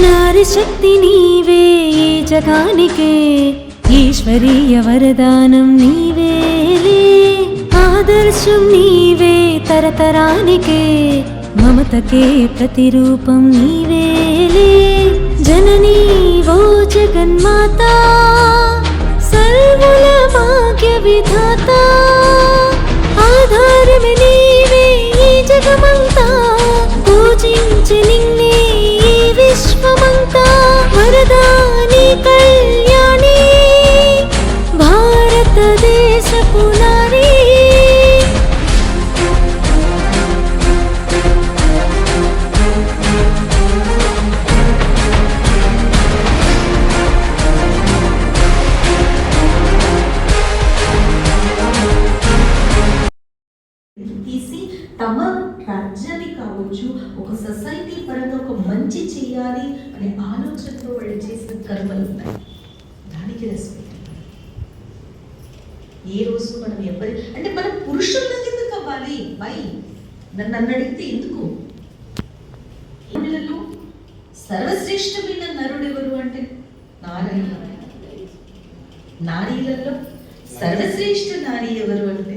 ఆదిశక్తి నీవే ఈ జగానికే. ఈశ్వరీయ వరదానం నీవేలే ఆదర్శం నీవే తరతరానికే. మమతకే ప్రతిరూపం నీవేలే జననీ ఓ జగన్మాత. సర్వుల భాగ్య విధాత. ఆధారమే నీవే ఈ జగమంతా. వరదాని కళ్యాణి భారతదేశపు నారీ తీసి తమ రాజ్యాన్ని కావచ్చు ఒక సొసైటీ పరంగా ఒక మంచి చేయాలి అనే ఆలోచనతో వాళ్ళు చేసిన కర్మలు ఉన్నాయి. దానికి రెస్పెక్ట్ ఏ రోజు మనం ఎవరి అంటే మనం పురుషుల ఎందుకు అవ్వాలి వై? నన్ను నన్ను అడిగితే ఎందుకు? మహిళలు సర్వశ్రేష్టమైన నరుడు ఎవరు అంటే? నారాయణ నారీలలో సర్వశ్రేష్ఠ నారీ ఎవరు అంటే?